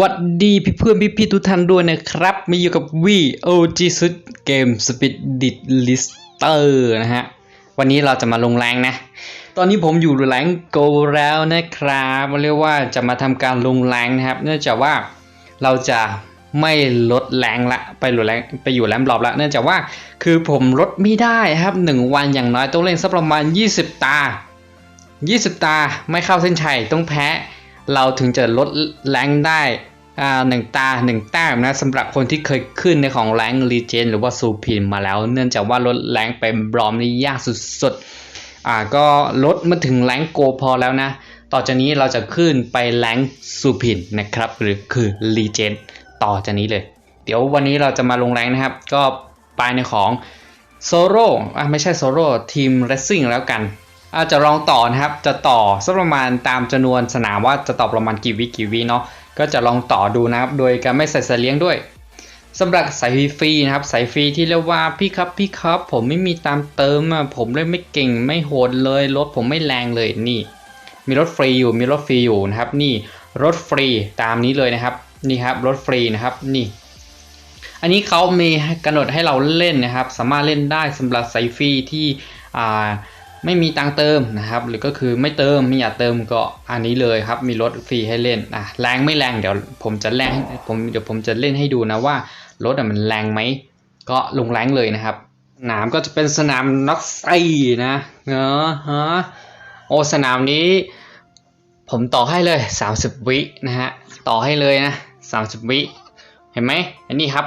วัดดีพี่เพื่อนพี่พี่ทุกท่านด้วยนะครับ มาอยู่กับ VOG สุดเกม Speed d Lister นะฮะ วันนี้เราจะมาลงแรงนะ ตอนนี้ผมอยู่แรงโกแล้วนะครับเรียกว่าจะมาทำการลงแรงนะครับ เนื่องจากว่าเราจะไม่ลดแรงละไปอยู่แรงไปอยู่แรมรอบละเนื่องจากว่าคือผมลดไม่ได้ครับ 1 วันอย่างน้อยต้องเล่นสักประมาณ 20 ตา 20 ตาไม่เข้าเส้นชัยต้องแพ้เราถึงจะลดแรงได้ หนึ่งตาหนึ่งแต้มนะสำหรับคนที่เคยขึ้นในของแรงรีเจนหรือว่าซูพินมาแล้ว เนื่องจากว่าลดแรงไปบรอมนี่ยากสุดๆอ่าก็ลดมาถึงแรงโกพอแล้วนะ ต่อจากนี้เราจะขึ้นไปแรงซูพินนะครับ หรือคือรีเจนต่อจากนี้เลย เดี๋ยววันนี้เราจะมาลงแรงนะครับ ก็ไปในของโซโล่อะไม่ใช่โซโล่ทีมเรสซิ่งแล้วกันอาจจะลองต่อนะครับ จะต่อสักประมาณตามจำนวนสนามว่าจะต่อประมาณกี่วิกี่วิเนาะ ก็จะลองต่อดูนะครับ โดยการไม่ใส่สายเลี้ยงด้วยสำหรับสายฟรีนะครับ สายฟรีที่เรียกว่าพี่ครับพี่ครับผมไม่มีตามเติมอะผมเล่นไม่เก่งไม่โหดเลยรถผมไม่แรงเลยนี่ มีรถฟรีอยู่มีรถฟรีอยู่นะครับ นี่รถฟรีตามนี้เลยนะครับนี่ครับรถฟรีนะครับนี่ อันนี้เขามีกำหนดให้เราเล่นนะครับ สามารถเล่นได้สำหรับสายฟรีที่อ่า ไม่มีตังเติมนะครับ หรือก็คือไม่เติมไม่อยากเติมก็อันนี้เลยครับ มีรถฟรีให้เล่นอะแรงไม่แรงเดี๋ยวผมจะแรงผมเดี๋ยวผมจะเล่นให้ดูนะว่ารถอะมันแรงไหมก็ลงแรงเลยนะครับสนามก็จะเป็นสนามน็อกไซนะเนอะฮะโอสนามนี้ ผมต่อให้เลย 30 วินะฮะต่อให้เลยนะ 30 วิเห็นไหมอันนี้ครับ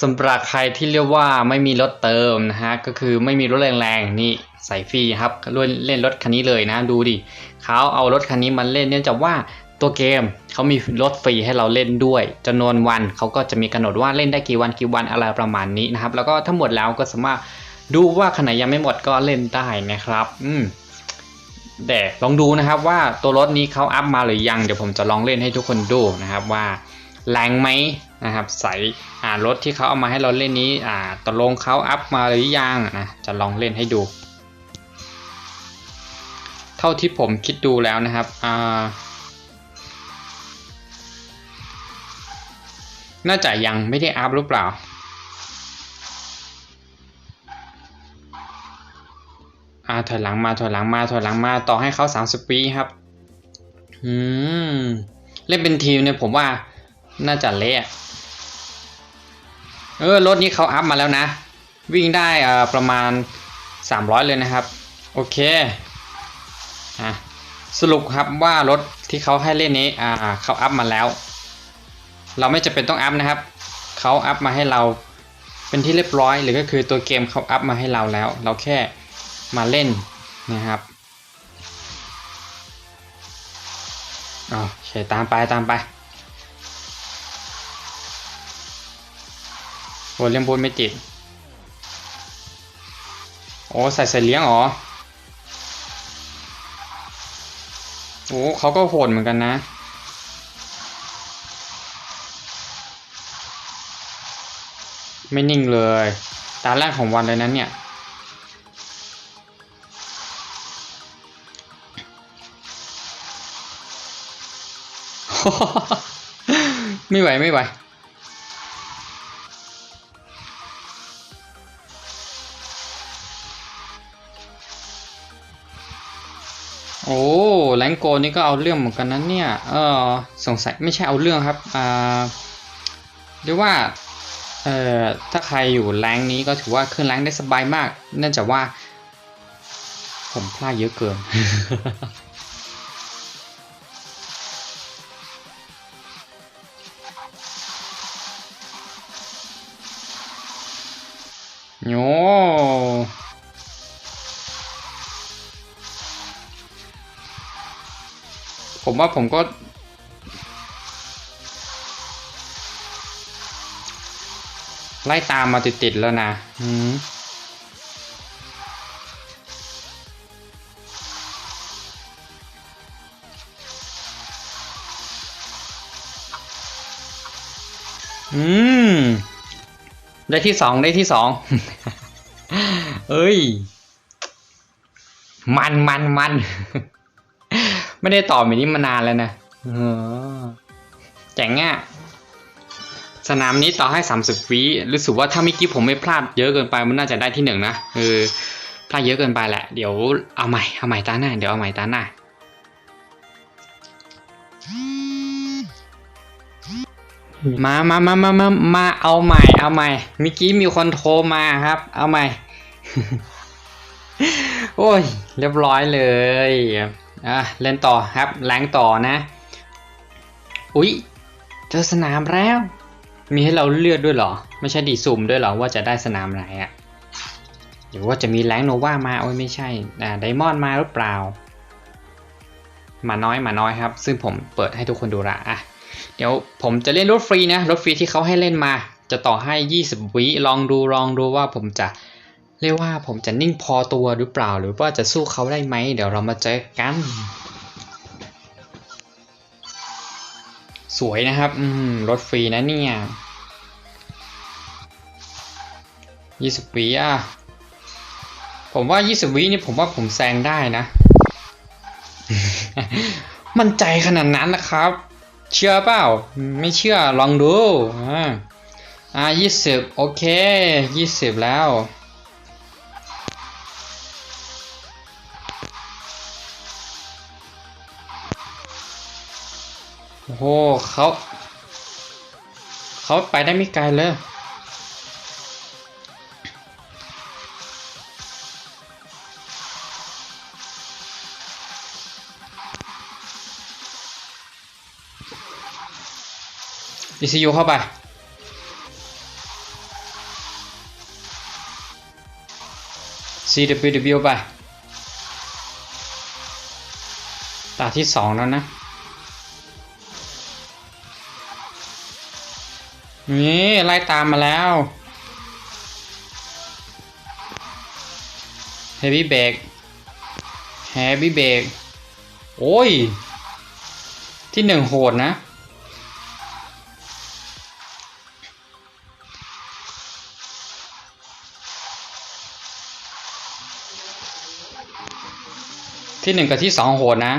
สำหรับใครที่เรียกว่าไม่มีรถเติมนะฮะก็คือไม่มีรถแรงๆนี่ ใส่ฟรีครับเล่นเล่นรถคันนี้เลยนะดูดิเขาเอารถคันนี้มาเล่นเนื่องจากว่าตัวเกมเขามีรถฟรีให้เราเล่นด้วยจำนวนวันเขาก็จะมีกำหนดว่าเล่นได้กี่วันกี่วันอะไรประมาณนี้นะครับ แล้วก็ทั้งหมดแล้วก็สามารถดูว่าขนาดยังไม่หมดก็เล่นได้นะครับ อืมแต่ลองดูนะครับว่าตัวรถนี้เขาอัพมาหรือยัง เดี๋ยวผมจะลองเล่นให้ทุกคนดูนะครับว่าแรงไหมนะครับใส่อ่ารถที่เขาเอามาให้เราเล่นนี้อ่าตกลงเขาอัพมาหรือยังนะจะลองเล่นให้ดู เท่าที่ผมคิดดูแล้วนะครับน่าจะยังไม่ได้อัพหรือเปล่า อ่าถอยหลังมาถอยหลังมาถอยหลังมาต่อให้เขา30 ปีครับ อืม เล่นเป็นทีมเนี่ยผมว่าน่าจะเละเออรถนี้เขาอัพมาแล้วนะ วิ่งได้อ่าประมาณ 300 เลยนะครับ โอเค สรุปครับว่ารถที่เขาให้เล่นนี้อ่าเขาอัพมาแล้ว เราไม่จะเป็นต้องอัพนะครับเขาอัพมาให้เราเป็นที่เรียบร้อย หรือก็คือตัวเกมเขาอัพมาให้เราแล้ว เราแค่มาเล่นนะครับอ๋อโอเคตามไปตามไปโอ้เลี้ยงพูดไม่ติดโอ้ใส่ใส่เลี้ยงเหรอ โอ้เขาก็โหดเหมือนกันนะ ไม่นิ่งเลย ตาแรกของวันเลยนั้นเนี่ย ไม่ไหว ไม่ไหว โอ้แรงโกนี่ก็เอาเรื่องเหมือนกันนั้นเนี่ย เออสงสัยไม่ใช่เอาเรื่องครับ อ่าเรียกว่า เอ่อ ถ้าใครอยู่แรงนี้ก็ถือว่าขึ้นแรงได้สบายมาก เนื่องจากว่า ผมพลาดเยอะเกิน โย ผมว่าผมก็ไล่ตามมาติดๆแล้วนะอืมอืม ได้ที่สองได้ที่สอง เอ้ย มันมันมัน ไม่ได้ต่อแบบนี้มานานแล้วนะเออแจ๋งอะสนามนี้ต่อให้ 30วิรู้สึกว่าถ้าเมื่อกี้ผมไม่พลาดเยอะเกินไปมันน่าจะได้ที่หนึ่งนะเออพลาดเยอะเกินไปแหละ เดี๋ยวเอาใหม่เอาใหม่ตาหน้าเดี๋ยวเอาใหม่ตาหน้ามามามามามามาเอาใหม่ เอาใหม่เมื่อกี้มีคนโทรมาครับ เอาใหม่ โอ้ย เรียบร้อยเลย อะเล่นต่อครับแรงต่อนะ อุ๊ยเจอสนามแล้ว มีให้เราเลือกด้วยเหรอ ไม่ใช่ดีสุ่มด้วยเหรอว่าจะได้สนามไหนอะ่ะหรือว่าจะมีแรงโนวามาโอ้ยไม่ใช่อ่าไดมอนด์มาหรือเปล่า มาน้อยมาน้อยครับ ซึ่งผมเปิดให้ทุกคนดูละอะเดี๋ยวผมจะเล่นรถฟรีนะรถฟรีที่เขาให้เล่นมา จะต่อให้ 20 วิลองดูลองดูว่าผมจะ เรียกว่าผมจะนิ่งพอตัวหรือเปล่า หรือว่าจะสู้เขาได้ไหม เดี๋ยวเรามาเจอกัน สวยนะครับ อืมรถฟรีนะเนี่ย20วิอะ ผมว่า20วินี่ผมว่าผมแซงได้นะ มั่นใจขนาดนั้นนะครับ เชื่อเปล่า ไม่เชื่อลองดู อ่าอ่า20โอเค20แล้ว โอ้โหเขาเขาไปได้ไม่ไกลเลย ECU เข้าไป CWW ไปตาที่สองแล้วนะ นี่ไล่ตามมาแล้ว Heavy Break Heavy Break โอ้ย ที่หนึ่งโหดนะที่หนึ่งกับที่สองโหดนะ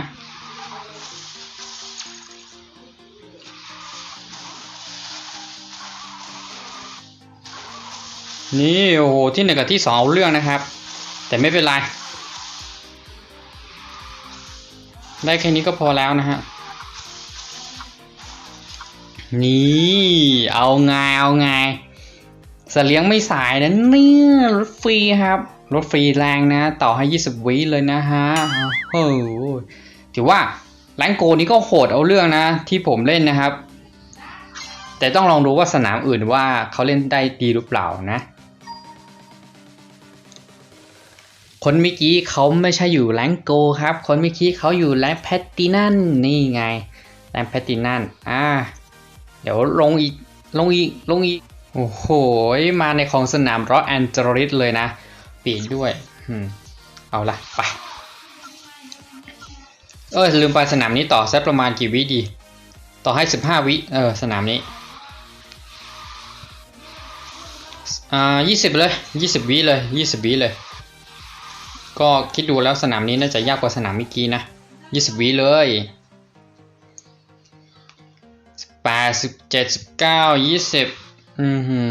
นี่โอ้โหที่หนึ่งกับที่สองเอาเรื่องนะครับ แต่ไม่เป็นไร ได้แค่นี้ก็พอแล้วนะฮะนี่เอาไงเอาไงสเสลียงไม่สายนะเนี่ยรถฟรีครับ รถฟรีแรงนะ ต่อให้ 20 วิเลยนะฮะโอ้โหถือว่าแรงโกนี้ก็โหดเอาเรื่องนะ ที่ผมเล่นนะครับ แต่ต้องลองดูว่าสนามอื่นว่าเขาเล่นได้ดีหรือเปล่านะ คนเมื่อกี้เขาไม่ใช่อยู่แรงโกครับ คนเมื่อกี้เขาอยู่แรงแพตตินันนี่ไงแรงแพตตินันอ่า เดี๋ยวลงอีก ลงอีก ลงอีก โอ้โห มาในของสนามรอแอนเจลิสเลยนะ ปีกด้วย เอาละไป เออลืมไปสนามนี้ต่อสักประมาณกี่วิดี ต่อให้ 15 วิ เออ สนามนี้ อ่า 20 เลย 20 วิเลย 20 วิเลย ก็คิดดูแล้วสนามนี้น่าจะยากกว่าสนามเมื่อกี้นะ 20วิเลยแปดสิบเจ็ดสิบเก้ายี่สิบอือหื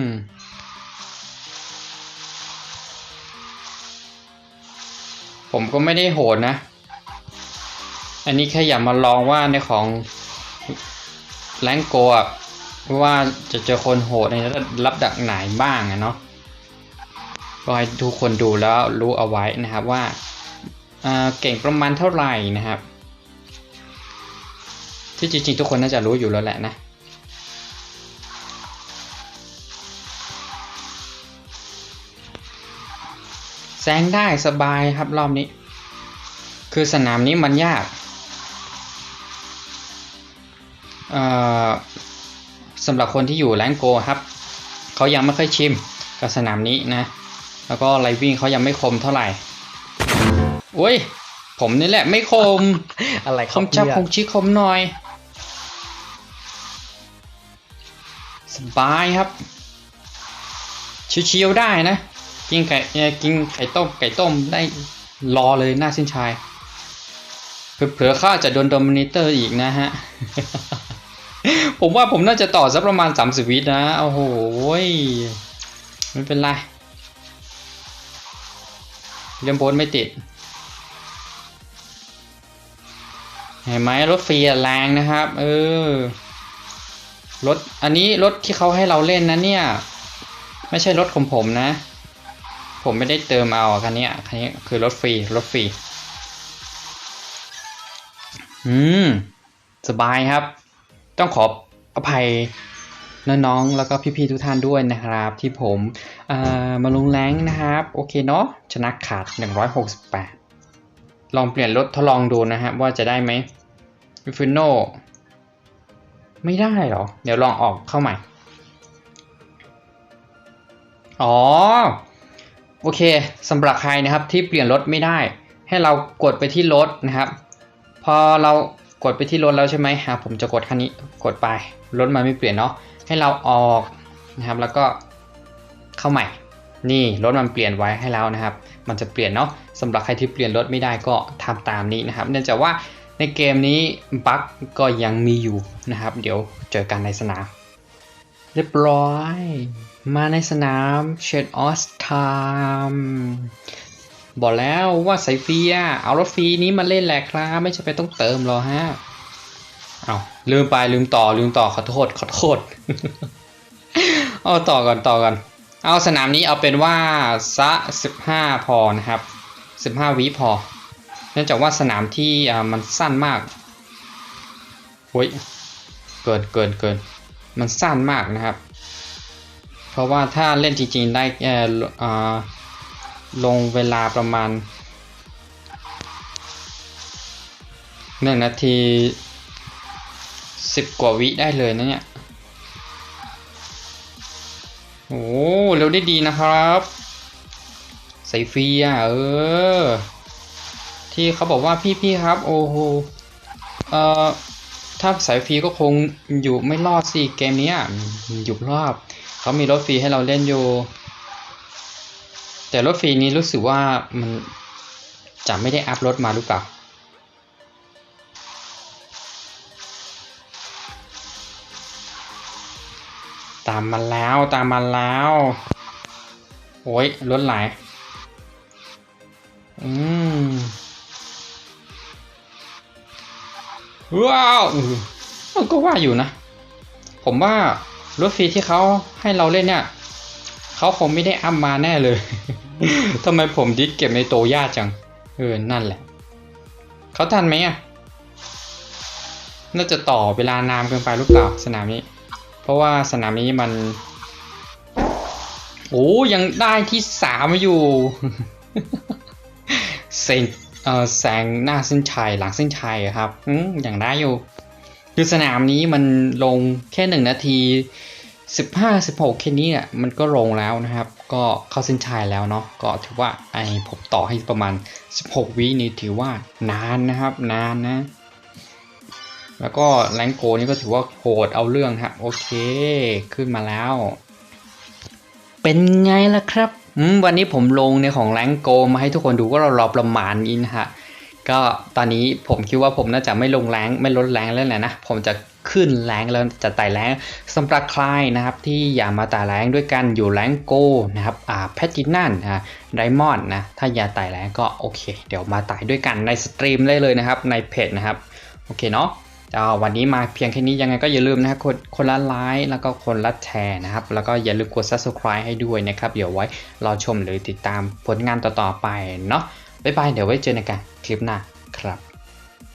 อผมก็ไม่ได้โหดนะ อันนี้แค่อยากมาลองว่าในของแรงโกะว่าจะเจอคนโหดในระดับไหนบ้างอะเนาะ ก็ให้ทุกคนดูแล้วรู้เอาไว้นะครับว่าเก่งประมาณเท่าไหร่นะครับ ที่จริงๆทุกคนน่าจะรู้อยู่แล้วแหละนะแซงได้สบายครับรอบนี้ คือสนามนี้มันยากสำหรับคนที่อยู่แรงโกครับ เขายังไม่ค่อยชิมกับสนามนี้นะ แล้วก็ไลวิ่งเขายังไม่คมเท่าไหร่โอ้ย ผมนี่แหละไม่คม อะไรคมจับคงชิคมหน่อย สบายครับ ชิวๆได้นะ กินไก่เอ่อกินไก่ต้มไก่ต้มได้รอเลยหน้าสิ้นชายเผื่อๆข้าจะโดนโดมินิเตอร์อีกนะฮะ ผมว่าผมน่าจะต่อสักประมาณ 30 วินะ โอ้โหยไม่เป็นไร เล่มโพสไม่ติด เห็นไหมรถฟรีอะแรงนะครับ เออ รถ อันนี้รถที่เขาให้เราเล่นนะเนี่ย ไม่ใช่รถของผมนะ ผมไม่ได้เติมเอาคันนี้คันนี้คือรถฟรี รถฟรี อืม สบายครับ ต้องขออภัย น้องๆ แล้วก็พี่ๆ ทุกท่านด้วยนะครับ ที่ผมมาลงแรงนะครับ โอเคเนาะชนะขาด 168 ลองเปลี่ยนรถทดลองดูนะฮะว่าจะได้ไหมฟิโนไม่ได้เหรอ เดี๋ยวลองออกเข้าใหม่ อ๋อ โอเคสำหรับใครนะครับที่เปลี่ยนรถไม่ได้ ให้เรากดไปที่รถนะครับ พอเรากดไปที่รถแล้วใช่ไหมฮะผมจะกดคันนี้กดไปรถมันไม่เปลี่ยนเนาะ ให้เราออกนะครับ แล้วก็เข้าใหม่ นี่รถมันเปลี่ยนไว้ให้แล้วนะครับ มันจะเปลี่ยนเนาะสำหรับใครที่เปลี่ยนรถไม่ได้ก็ทำตามนี้นะครับ เนื่องจากว่าในเกมนี้บั๊กก็ยังมีอยู่นะครับ เดี๋ยวเจอกันในสนาม เรียบร้อย มาในสนามเชดออสไทม์บอกแล้วว่าสายฟรีอะเอารถฟรีนี้มาเล่นแหละครับ ไม่ใช่ไปต้องเติมหรอฮะ เอา ลืมไปลืมต่อลืมต่อขอโทษขอโทษ เอาต่อก่อนต่อก่อน เอาสนามนี้เอาเป็นว่าซะ15พอนะครับ15วิพอ เนื่องจากว่าสนามที่อ่ามันสั้นมากโอ้ยเกินเกินเกินมันสั้นมากนะครับ เพราะว่าถ้าเล่นจริงๆได้เอ่อลงเวลาประมาณหนึ่งนาที สิบกว่าวิได้เลยนะเนี่ย โอ้เร็วได้ดีนะครับใส่ฟรีอะเออ ที่เขาบอกว่าพี่ๆครับ โอ้โหเอ่อถ้าสายฟรีก็คงอยู่ไม่รอดสิเกมเนี้ยอยู่รอบเขามีรถฟรีให้เราเล่นอยู่ แต่รถฟรีนี้รู้สึกว่ามันจะไม่ได้อัพรถมาหรือเปล่า ตามมาแล้วตามมาแล้วโอ้ยรถไหลอืมว้าวมันก็ว่าอยู่นะ ผมว่ารถฟรีที่เขาให้เราเล่นเนี่ยเขาคงไม่ได้อัพมาแน่เลยทำไมผมดิสเก็บในโตยากจัง เออ นั่นแหละ เขาทันไหมอะ น่าจะต่อเวลานานเกินไปหรือเปล่าสนามนี้ เพราะว่าสนามนี้มัน โอ้ยังได้ที่สามอยู่เซนเอ่อแสงหน้าเส้นชัยหลังเส้นชัยครับอืมอย่างได้อยู่คือสนามนี้มันลงแค่หนึ่งนาทีสิบห้าสิบหกแค่นี้เนี่ยมันก็ลงแล้วนะครับ ก็เข้าเส้นชัยแล้วเนาะก็ถือว่าไอผมต่อให้ประมาณ 16 วินี่ถือว่านานนะครับ นานนะ แล้วก็แรงโกนี่ก็ถือว่าโหดเอาเรื่องครับโอเค ขึ้นมาแล้ว เป็นไงล่ะครับอืมวันนี้ผมลงในของแรงโกมาให้ทุกคนดูว่าเรารอประมาณนี้นะฮะก็ตอนนี้ผมคิดว่าผมน่าจะไม่ลงแรงไม่ลดแรงแล้วแหละนะ ผมจะขึ้นแรงแล้วจะไต่แรงสำหรับใครนะครับ ที่อยากมาไต่แรงด้วยกันอยู่แรงโกนะครับอ่าแพทินันนะไดมอนด์นะถ้าอยากไต่แรงก็โอเค เดี๋ยวมาไต่ด้วยกันในสตรีมได้เลยนะครับในเพจนะครับ โอเคเนาะ ก็วันนี้มาเพียงแค่นี้ยังไงก็อย่าลืมนะครับคนคนละไลค์แล้วก็คนละแชร์นะครับ แล้วก็อย่าลืมกด subscribe ให้ด้วยนะครับ เดี๋ยวไว้รอชมหรือติดตามผลงานต่อๆไปเนาะบ๊ายบายเดี๋ยวไว้เจอกันคลิปหน้าครับ